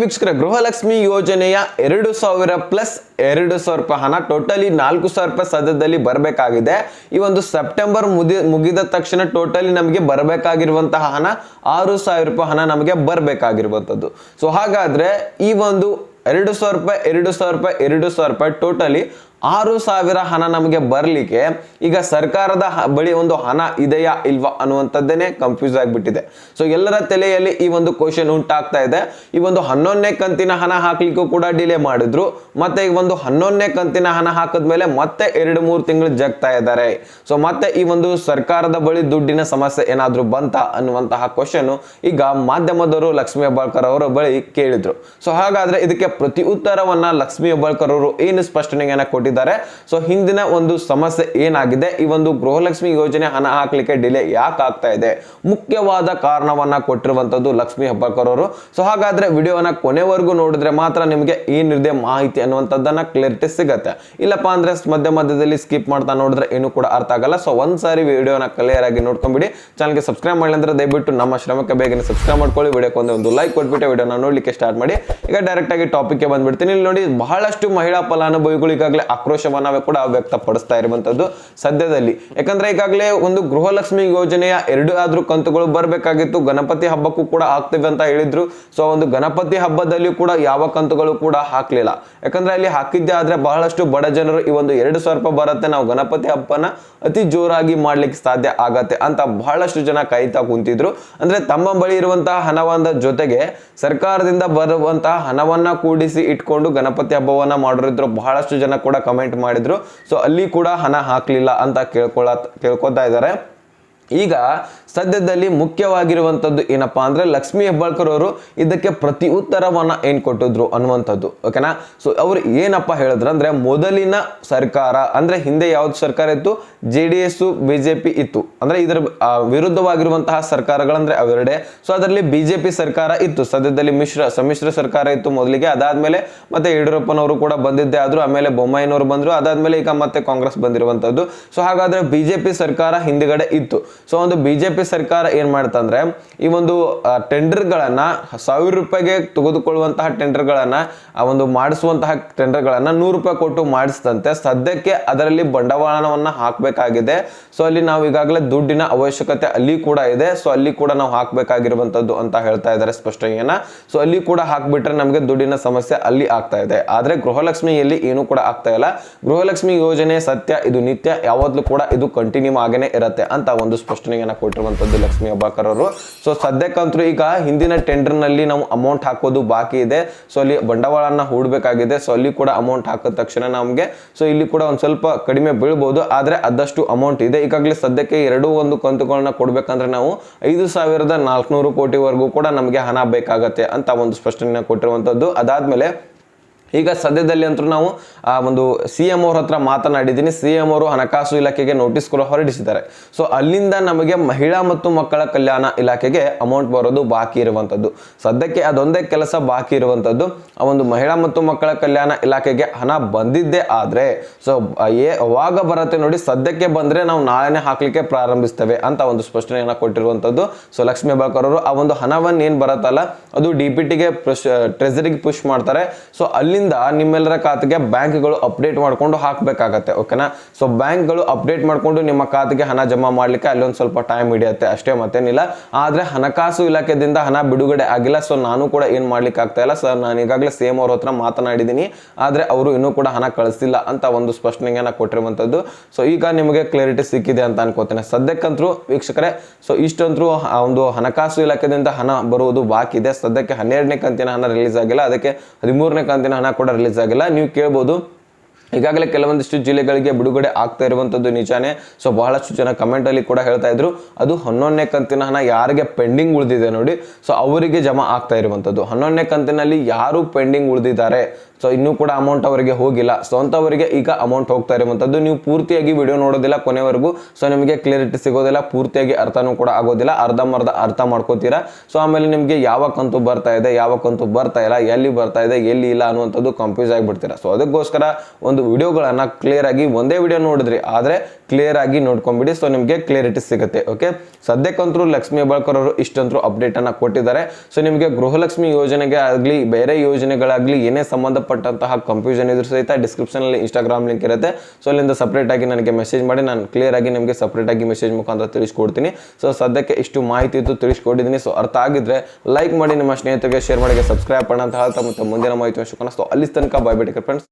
ವೀಕ್ಷಕರ ಗೃಹಲಕ್ಷ್ಮಿ ಯೋಜನೆಯ ಎರಡು ಸಾವಿರ ಪ್ಲಸ್ ಎರಡು ಸಾವಿರ ರೂಪಾಯಿ ಹಣ ಟೋಟಲಿ ನಾಲ್ಕು ಸಾವಿರ ರೂಪಾಯಿ ಸದ್ಯದಲ್ಲಿ ಬರಬೇಕಾಗಿದೆ. ಈ ಒಂದು ಸೆಪ್ಟೆಂಬರ್ ಮುದಿ, ಮುಗಿದ ತಕ್ಷಣ ಟೋಟಲಿ ನಮಗೆ ಬರಬೇಕಾಗಿರುವಂತಹ ಹಣ ಆರು ಸಾವಿರ ರೂಪಾಯಿ ಹಣ ನಮಗೆ ಬರಬೇಕಾಗಿರುವಂಥದ್ದು. ಸೊ ಹಾಗಾದ್ರೆ ಈ ಒಂದು ಎರಡು ಸಾವಿರ ರೂಪಾಯಿ, ಎರಡು ಸಾವಿರ ರೂಪಾಯಿ, ಎರಡು ಸಾವಿರ ರೂಪಾಯಿ ಟೋಟಲಿ ಆರು ಸಾವಿರ ಹಣ ನಮಗೆ ಬರಲಿಕ್ಕೆ ಈಗ ಸರ್ಕಾರದ ಬಳಿ ಒಂದು ಹಣ ಇದೆಯಾ ಇಲ್ವಾ ಅನ್ನುವಂಥದ್ದೇನೆ ಕನ್ಫ್ಯೂಸ್ ಆಗಿಬಿಟ್ಟಿದೆ. ಸೊ ಎಲ್ಲರ ತಲೆಯಲ್ಲಿ ಈ ಒಂದು ಕ್ವಶನ್ ಉಂಟಾಗ್ತಾ ಇದೆ. ಈ ಒಂದು ಹನ್ನೊಂದನೇ ಕಂತಿನ ಹಣ ಹಾಕ್ಲಿಕ್ಕೂ ಕೂಡ ಡಿಲೇ ಮಾಡಿದ್ರು. ಮತ್ತೆ ಈ ಒಂದು ಹನ್ನೊಂದನೇ ಕಂತಿನ ಹಣ ಹಾಕಿದ್ಮೇಲೆ ಮತ್ತೆ ಎರಡು ಮೂರು ತಿಂಗಳು ಜಗ್ತಾ ಇದ್ದಾರೆ. ಸೊ ಮತ್ತೆ ಈ ಒಂದು ಸರ್ಕಾರದ ಬಳಿ ದುಡ್ಡಿನ ಸಮಸ್ಯೆ ಏನಾದರೂ ಬಂತ ಅನ್ನುವಂತಹ ಕ್ವಶನ್ ಈಗ ಮಾಧ್ಯಮದವರು ಲಕ್ಷ್ಮೀ ಹೆಬ್ಬಾಳ್ಕರ್ ಅವರ ಬಳಿ ಕೇಳಿದ್ರು. ಸೊ ಹಾಗಾದ್ರೆ ಇದಕ್ಕೆ ಪ್ರತಿ ಉತ್ತರವನ್ನ ಲಕ್ಷ್ಮೀ ಹೆಬ್ಬಾಳ್ಕರ್ ಅವರು ಏನು ಸ್ಪಷ್ಟನೆಯನ್ನ ಕೊಟ್ಟಿದ್ದಾರೆ? ಸೊ ಹಿಂದಿನ ಒಂದು ಸಮಸ್ಯೆ ಏನಾಗಿದೆ? ಈ ಒಂದು ಗೃಹಲಕ್ಷ್ಮಿ ಯೋಜನೆ ಹಣ ಹಾಕ್ಲಿಕ್ಕೆ ಡಿಲೇ ಯಾಕೆ ಆಗ್ತಾ ಇದೆ? ಮುಖ್ಯವಾದ ಕಾರಣವನ್ನ ಕೊಟ್ಟಿರುವಂತದ್ದು ಲಕ್ಷ್ಮಿ ಹಬ್ಬಕರವರು ಸೊ ಹಾಗಾದ್ರೆ ವಿಡಿಯೋನ ಕೊನೆವರೆಗೂ ನೋಡಿದ್ರೆ ಮಾತ್ರ ನಿಮಗೆ ಏನಿದೆ ಮಾಹಿತಿ ಅನ್ನುವಂಥದ್ದನ್ನ ಕ್ಲಾರಿಟಿ ಸಿಗತ್ತೆ. ಇಲ್ಲಪ್ಪ ಅಂದ್ರೆ ಮಧ್ಯ ಮಧ್ಯದಲ್ಲಿ ಸ್ಕಿಪ್ ಮಾಡ್ತಾ ನೋಡಿದ್ರೆ ಏನು ಕೂಡ ಅರ್ಥ ಆಗಲ್ಲ. ಸೊ ಒಂದ್ಸಾರಿ ವಿಡಿಯೋನ ಕ್ಲಿಯರ್ ಆಗಿ ನೋಡ್ಕೊಂಡ್ಬಿಡಿ ಚಾನಲ್ಗೆ ಸಬ್ಸ್ಕ್ರೈಬ್ ಮಾಡಿ ಅಂದ್ರೆ ದಯವಿಟ್ಟು ನಮ್ಮ ಶ್ರಮಕ್ಕೆ ಬೇಗನೆ ಸಬ್ಸ್ಕ್ರೈಬ್ ಮಾಡ್ಕೊಳ್ಳಿ. ವಿಡಿಯೋಕ್ಕೆ ಒಂದು ಲೈಕ್ ಕೊಟ್ಬಿಟ್ಟು ವಿಡಿಯೋನ ನೋಡ್ಲಿಕ್ಕೆ ಸ್ಟಾರ್ಟ್ ಮಾಡಿ. ಈಗ ಡೈರೆಕ್ಟ್ ಆಗಿ ಟಾಪಿಕ್ಗೆ ಬಂದ್ಬಿಡ್ತೀನಿ. ಇಲ್ಲಿ ನೋಡಿ ಬಹಳಷ್ಟು ಮಹಿಳಾ ಫಲಾನುಭವಿಗಳು ಆಕ್ರೋಶವನ್ನ ಕೂಡ ವ್ಯಕ್ತಪಡಿಸ್ತಾ ಇರುವಂತದ್ದು ಸದ್ಯದಲ್ಲಿ. ಯಾಕಂದ್ರೆ ಈಗಾಗಲೇ ಒಂದು ಗೃಹಲಕ್ಷ್ಮಿ ಯೋಜನೆಯ ಎರಡು ಆದ್ರೂ ಕಂತುಗಳು ಬರಬೇಕಾಗಿತ್ತು. ಗಣಪತಿ ಹಬ್ಬಕ್ಕೂ ಕೂಡ ಆಗ್ತೇವೆ ಅಂತ ಹೇಳಿದ್ರು. ಸೊ ಒಂದು ಗಣಪತಿ ಹಬ್ಬದಲ್ಲಿ ಕೂಡ ಯಾವ ಕಂತುಗಳು ಕೂಡ ಹಾಕ್ಲಿಲ್ಲ. ಯಾಕಂದ್ರೆ ಅಲ್ಲಿ ಹಾಕಿದ್ದೆ ಆದ್ರೆ ಬಹಳಷ್ಟು ಬಡ ಜನರು ಈ ಒಂದು ಎರಡು ಸಾವಿರ ರೂಪಾಯಿ ಬರುತ್ತೆ. ನಾವು ಗಣಪತಿ ಹಬ್ಬನ ಅತಿ ಜೋರಾಗಿ ಮಾಡ್ಲಿಕ್ಕೆ ಸಾಧ್ಯ ಆಗತ್ತೆ ಅಂತ ಬಹಳಷ್ಟು ಜನ ಕಾಯ್ತಾ ಕುಂತಿದ್ರು. ಅಂದ್ರೆ ತಮ್ಮ ಬಳಿ ಇರುವಂತಹ ಹಣವನ್ನ ಜೊತೆಗೆ ಸರ್ಕಾರದಿಂದ ಬರುವಂತಹ ಹಣವನ್ನ ಕೂಡಿಸಿ ಇಟ್ಕೊಂಡು ಗಣಪತಿ ಹಬ್ಬವನ್ನ ಮಾಡಿದ್ರು ಬಹಳಷ್ಟು ಜನ ಕೂಡ ಕಮೆಂಟ್ ಮಾಡಿದ್ರು. ಸೊ ಅಲ್ಲಿ ಕೂಡ ಹಣ ಹಾಕ್ಲಿಲ್ಲ ಅಂತ ಕೇಳ್ಕೊಳ ಕೇಳ್ಕೊತಾ ಇದ್ದಾರೆ ಈಗ ಸದ್ಯದಲ್ಲಿ ಮುಖ್ಯವಾಗಿರುವಂಥದ್ದು ಏನಪ್ಪಾ ಅಂದರೆ ಲಕ್ಷ್ಮೀ ಹೆಬ್ಬಾಳ್ಕರ್ ಅವರು ಇದಕ್ಕೆ ಪ್ರತಿ ಉತ್ತರವನ್ನು ಏನು ಕೊಟ್ಟಿದ್ರು ಅನ್ನುವಂಥದ್ದು ಓಕೆನಾ ಸೊ ಅವರು ಏನಪ್ಪ ಹೇಳಿದ್ರು ಅಂದರೆ ಮೊದಲಿನ ಸರ್ಕಾರ, ಅಂದರೆ ಹಿಂದೆ ಯಾವ್ದು ಸರ್ಕಾರ ಇತ್ತು? ಜೆ ಡಿ ಎಸ್ ಬಿಜೆಪಿ ಇತ್ತು. ಅಂದರೆ ಇದರ ವಿರುದ್ಧವಾಗಿರುವಂತಹ ಸರ್ಕಾರಗಳಂದ್ರೆ ಅವೆರಡೇ. ಸೊ ಅದರಲ್ಲಿ ಬಿ ಜೆ ಪಿ ಸರ್ಕಾರ ಇತ್ತು. ಸದ್ಯದಲ್ಲಿ ಮಿಶ್ರ, ಸಮ್ಮಿಶ್ರ ಸರ್ಕಾರ ಇತ್ತು ಮೊದಲಿಗೆ. ಅದಾದಮೇಲೆ ಮತ್ತೆ ಯಡಿಯೂರಪ್ಪನವರು ಕೂಡ ಬಂದಿದ್ದೆ ಆದರೂ. ಆಮೇಲೆ ಬೊಮ್ಮಾಯಿನವರು ಬಂದರು. ಅದಾದಮೇಲೆ ಈಗ ಮತ್ತೆ ಕಾಂಗ್ರೆಸ್ ಬಂದಿರುವಂಥದ್ದು ಸೊ ಹಾಗಾದ್ರೆ ಬಿಜೆಪಿ ಸರ್ಕಾರ ಹಿಂದ್ಗಡೆ ಇತ್ತು. ಸೊ ಒಂದು ಬಿಜೆಪಿ ಸರ್ಕಾರ ಏನ್ ಮಾಡ್ತಂದ್ರೆ ಈ ಒಂದು ಟೆಂಡರ್ ಗಳನ್ನ ಸಾವಿರ ರೂಪಾಯಿಗೆ ತೆಗೆದುಕೊಳ್ಳುವಂತಹ ಟೆಂಡರ್ ಗಳನ್ನ ಆ ಒಂದು ಮಾಡಿಸುವಂತಹ ಟೆಂಡರ್ ಗಳನ್ನ ನೂರು ರೂಪಾಯಿ ಕೊಟ್ಟು ಮಾಡಿಸಿದಂತೆ ಸದ್ಯಕ್ಕೆ ಅದರಲ್ಲಿ ಬಂಡವಾಳವನ್ನ ಹಾಕಬೇಕಾಗಿದೆ. ಸೊ ಅಲ್ಲಿ ನಾವು ಈಗಾಗಲೇ ದುಡ್ಡಿನ ಅವಶ್ಯಕತೆ ಅಲ್ಲಿ ಕೂಡ ಇದೆ. ಸೊ ಅಲ್ಲಿ ಕೂಡ ನಾವು ಹಾಕಬೇಕಾಗಿರುವಂತದ್ದು ಅಂತ ಹೇಳ್ತಾ ಇದ್ದಾರೆ ಸ್ಪಷ್ಟನೆಯನ್ನ ಸೊ ಅಲ್ಲಿ ಕೂಡ ಹಾಕ್ಬಿಟ್ರೆ ನಮಗೆ ದುಡ್ಡಿನ ಸಮಸ್ಯೆ ಅಲ್ಲಿ ಆಗ್ತಾ ಇದೆ. ಆದ್ರೆ ಗೃಹಲಕ್ಷ್ಮಿಯಲ್ಲಿ ಏನು ಕೂಡ ಆಗ್ತಾ ಇಲ್ಲ. ಗೃಹಲಕ್ಷ್ಮಿ ಯೋಜನೆ ಸತ್ಯ, ಇದು ನಿತ್ಯ, ಯಾವಾಗ್ಲೂ ಕೂಡ ಇದು ಕಂಟಿನ್ಯೂ ಆಗೇನೆ ಇರುತ್ತೆ ಅಂತ ಒಂದು ಸ್ಪಷ್ಟನೆಯನ್ನ ಕೊಟ್ಟಿರುವಂಥದ್ದು ಲಕ್ಷ್ಮಿ ಅಬ್ಬಾಕರ್ ಅವರು. ಸೊ ಸದ್ಯಕ್ಕಂತೂ ಈಗ ಹಿಂದಿನ ಟೆಂಡರ್ನಲ್ಲಿ ನಾವು ಅಮೌಂಟ್ ಹಾಕೋದು ಬಾಕಿ ಇದೆ. ಸೊ ಅಲ್ಲಿ ಬಂಡವಾಳನ ಹೂಡಬೇಕಾಗಿದೆ. ಸೊ ಅಲ್ಲಿ ಕೂಡ ಅಮೌಂಟ್ ಹಾಕಿದ ತಕ್ಷಣ ನಮಗೆ ಸೊ ಇಲ್ಲಿ ಕೂಡ ಒಂದು ಸ್ವಲ್ಪ ಕಡಿಮೆ ಬೀಳ್ಬೋದು. ಆದರೆ ಅದಷ್ಟು ಅಮೌಂಟ್ ಇದೆ. ಈಗಾಗಲೇ ಸದ್ಯಕ್ಕೆ ಎರಡು ಒಂದು ಕಂತುಗಳನ್ನ ಕೊಡಬೇಕಂದ್ರೆ ನಾವು ಐದು ಸಾವಿರದ ನಾಲ್ಕುನೂರು ಕೋಟಿವರೆಗೂ ಕೂಡ ನಮಗೆ ಹಣ ಬೇಕಾಗತ್ತೆ ಅಂತ ಒಂದು ಸ್ಪಷ್ಟನೆಯನ್ನು ಕೊಟ್ಟಿರುವಂಥದ್ದು ಅದಾದ್ಮೇಲೆ ಈಗ ಸದ್ಯದಲ್ಲಿ ಅಂತೂ ನಾವು, ಆ, ಒಂದು ಸಿ ಎಂ ಅವ್ರ ಹತ್ರ ಮಾತನಾಡಿದ್ದೀನಿ ಸಿ ಎಂ ಅವರು ಹಣಕಾಸು ಇಲಾಖೆಗೆ ನೋಟಿಸ್ ಕೂಡ ಹೊರಡಿಸಿದ್ದಾರೆ. ಸೊ ಅಲ್ಲಿಂದ ನಮಗೆ ಮಹಿಳಾ ಮತ್ತು ಮಕ್ಕಳ ಕಲ್ಯಾಣ ಇಲಾಖೆಗೆ ಅಮೌಂಟ್ ಬರೋದು ಬಾಕಿ ಇರುವಂಥದ್ದು. ಸದ್ಯಕ್ಕೆ ಅದೊಂದೇ ಕೆಲಸ ಬಾಕಿ ಇರುವಂಥದ್ದು. ಆ ಒಂದು ಮಹಿಳಾ ಮತ್ತು ಮಕ್ಕಳ ಕಲ್ಯಾಣ ಇಲಾಖೆಗೆ ಹಣ ಬಂದಿದ್ದೇ ಆದರೆ ಸೊ ಏ, ಅವಾಗ ಬರುತ್ತೆ ನೋಡಿ, ಸದ್ಯಕ್ಕೆ ಬಂದರೆ ನಾವು ನಾಳೆನೇ ಹಾಕಲಿಕ್ಕೆ ಪ್ರಾರಂಭಿಸ್ತೇವೆ ಅಂತ ಒಂದು ಸ್ಪಷ್ಟನೆಯನ್ನು ಕೊಟ್ಟಿರುವಂಥದ್ದು. ಸೊ ಲಕ್ಷ್ಮೀ ಬಾಕರ್ ಅವರು ಆ ಒಂದು ಹಣವನ್ನು ಏನು ಬರುತ್ತಲ್ಲ, ಅದು ಡಿ ಪಿ ಟಿಗೆ ಟ್ರೆಸರಿಗೆ ಪುಷ್ ಮಾಡ್ತಾರೆ. ಸೊ ಅಲ್ಲಿಂದ ನಿಮ್ಮೆಲ್ಲರ ಖಾತೆಗೆ ಬ್ಯಾಂಕ್ಗಳು ಅಪ್ಡೇಟ್ ಮಾಡ್ಕೊಂಡು ಹಾಕಬೇಕಾಗತ್ತೆ ಓಕೆನಾ ಸೊ ಬ್ಯಾಂಕ್ಗಳು ಅಪ್ಡೇಟ್ ಮಾಡ್ಕೊಂಡು ನಿಮ್ಮ ಖಾತೆಗೆ ಹಣ ಜಮಾ ಮಾಡ್ಲಿಕ್ಕೆ ಅಲ್ಲೊಂದು ಸ್ವಲ್ಪ ಟೈಮ್ ಹಿಡಿಯುತ್ತೆ, ಅಷ್ಟೇ ಮತ್ತೇನಿಲ್ಲ. ಆದ್ರೆ ಹಣಕಾಸು ಇಲಾಖೆದಿಂದ ಹಣ ಬಿಡುಗಡೆ ಆಗಿಲ್ಲ ಸೊ ನಾನು ಕೂಡ ಏನು ಮಾಡ್ಲಿಕ್ಕೆ ಆಗ್ತಾ ಇಲ್ಲ ಸರ್ ನಾನು ಈಗಾಗಲೇ ಸೇಮ್ ಅವ್ರ ಹತ್ರ ಮಾತನಾಡಿದ್ದೀನಿ ಆದ್ರೆ ಅವರು ಇನ್ನೂ ಕೂಡ ಹಣ ಕಳಿಸಿಲ್ಲ ಅಂತ ಒಂದು ಸ್ಪಷ್ಟನೆಯನ್ನು ಕೊಟ್ಟಿರುವಂತದ್ದು. ಸೊ ಈಗ ನಿಮಗೆ ಕ್ಲಾರಿಟಿ ಸಿಕ್ಕಿದೆ ಅಂತ ಅನ್ಕೋತೇನೆ. ಸದ್ಯಕ್ಕಂತರೂ ವೀಕ್ಷಕರೇ ಸೊ ಇಷ್ಟಂತರೂ ಒಂದು ಹಣಕಾಸು ಇಲಾಖೆದಿಂದ ಹಣ ಬರುವುದು ಬಾಕಿ ಇದೆ ಸದ್ಯಕ್ಕೆ ಹನ್ನೆರಡನೇ ಕಂತಿನ ಹಣ ರಿಲೀಸ್ ಆಗಿಲ್ಲ. ಅದಕ್ಕೆ ಹದಿಮೂರನೇ ಕಂತಿನ ಹಣ ಕೂಡ ರಿಲೀಸ್ ಆಗಿಲ್ಲ. ನೀವು ಕೇಳ್ಬೋದು. ಈಗಾಗಲೇ ಕೆಲವೊಂದಿಷ್ಟು ಜಿಲ್ಲೆಗಳಿಗೆ ಬಿಡುಗಡೆ ಆಗ್ತಾ ಇರುವಂಥದ್ದು ನಿಜಾನೇ. ಸೊ ಬಹಳಷ್ಟು ಜನ ಕಮೆಂಟಲ್ಲಿ ಕೂಡ ಹೇಳ್ತಾ ಇದ್ರು. ಅದು ಹನ್ನೊಂದನೇ ಕಂತಿನ ಹಣ ಯಾರಿಗೆ ಪೆಂಡಿಂಗ್ ಉಳಿದಿದೆ ನೋಡಿ. ಸೊ ಅವರಿಗೆ ಜಮಾ ಆಗ್ತಾ ಇರುವಂಥದ್ದು ಹನ್ನೊಂದನೇ ಕಂತಿನಲ್ಲಿ ಯಾರು ಪೆಂಡಿಂಗ್ ಉಳಿದಿದ್ದಾರೆ? ಸೊ ಇನ್ನೂ ಕೂಡ ಅಮೌಂಟ್ ಅವರಿಗೆ ಹೋಗಿಲ್ಲ. ಸೊ ಅಂತವರಿಗೆ ಈಗ ಅಮೌಂಟ್ ಹೋಗ್ತಾ ಇರುವಂಥದ್ದು. ನೀವು ಪೂರ್ತಿಯಾಗಿ ವಿಡಿಯೋ ನೋಡೋದಿಲ್ಲ ಕೊನೆವರೆಗೂ. ಸೊ ನಿಮಗೆ ಕ್ಲಿಯರಿಟಿ ಸಿಗೋದಿಲ್ಲ, ಪೂರ್ತಿಯಾಗಿ ಅರ್ಥನೂ ಕೂಡ ಆಗೋದಿಲ್ಲ. ಅರ್ಧಂಬರ್ಧ ಅರ್ಥ ಮಾಡ್ಕೋತೀರಾ? ಸೊ ಆಮೇಲೆ ನಿಮಗೆ ಯಾವ ಕಂತು ಬರ್ತಾ ಇದೆ, ಯಾವ ಕಂತು ಬರ್ತಾ ಇಲ್ಲ, ಎಲ್ಲಿ ಬರ್ತಾ ಇದೆ, ಎಲ್ಲಿ ಇಲ್ಲ ಅನ್ನುವಂಥದ್ದು ಕನ್ಫ್ಯೂಸ್ ಆಗಿಬಿಡ್ತೀರಾ? ಸೊ ಅದಕ್ಕೋಸ್ಕರ ಒಂದು ವಿಡಿಯೋಗಳನ್ನು ಕ್ಲಿಯರ್ ಆಗಿ ಒಂದೇ ವಿಡಿಯೋ ನೋಡಿದ್ರಿ. ಆದರೆ ಕ್ಲಿಯರ್ ಆಗಿ ನೋಡ್ಕೊಂಬಿಡಿ. ಸೊ ನಿಮಗೆ ಕ್ಲಿಯರಿಟಿ ಸಿಗುತ್ತೆ ಓಕೆ ಸದ್ಯಕ್ಕಂತರೂ ಲಕ್ಷ್ಮಿ ಹೆಬ್ಬಾಳ್ಕರ್ ಅವರು ಇಷ್ಟಂತರೂ ಅಪ್ಡೇಟ್ ಅನ್ನ ಕೊಟ್ಟಿದ್ದಾರೆ. ಸೊ ನಿಮಗೆ ಗೃಹಲಕ್ಷ್ಮಿ ಯೋಜನೆಗೆ ಆಗಲಿ, ಬೇರೆ ಯೋಜನೆಗಳಾಗಲಿ ಏನೇ ಸಂಬಂಧಪಟ್ಟಂತಹ ಕನ್ಫ್ಯೂಷನ್ ಇದ್ರೂ ಸಹಿತ ಡಿಸ್ಕ್ರಿಪ್ಷನ್ ಅಲ್ಲಿ ಇನ್ಸ್ಟಾಗ್ರಾಮ್ ಲಿಂಕ್ ಇರುತ್ತೆ. ಸೊ ಅಲ್ಲಿಂದ ಸಪ್ರೇಟ್ ಆಗಿ ನನಗೆ ಮೆಸೇಜ್ ಮಾಡಿ, ನಾನು ಕ್ಲಿಯರ್ ಆಗಿ ನಿಮಗೆ ಸಪ್ರೇಟ್ ಆಗಿ ಮೆಸೇಜ್ ಮುಖಾಂತರ ತಿಳಿಸ್ಕೊಡ್ತೀನಿ. ಸೊ ಸದ್ಯಕ್ಕೆ ಇಷ್ಟು ಮಾಹಿತಿ ಇತ್ತು, ತಿಳಿಸ್ಕೊಟ್ಟಿದ್ದೀನಿ. ಸೊ ಅರ್ಥ ಆಗಿದ್ರೆ ಲೈಕ್ ಮಾಡಿ, ನಿಮ್ಮ ಸ್ನೇಹಿತರಿಗೆ ಶೇರ್ ಮಾಡಿ ಸಬ್ಸ್ಕ್ರೈಬ್ ಮಾಡೋಣ ಅಂತ ಹೇಳ್ತಾ ಮತ್ತೆ ಮುಂದಿನ ಮಾಹಿತಿ ಸೊ ಅಲ್ಲಿ ತನಕ ಬಾಯ್ ಬಿಟ್ಟು ಫ್ರೆಂಡ್ಸ್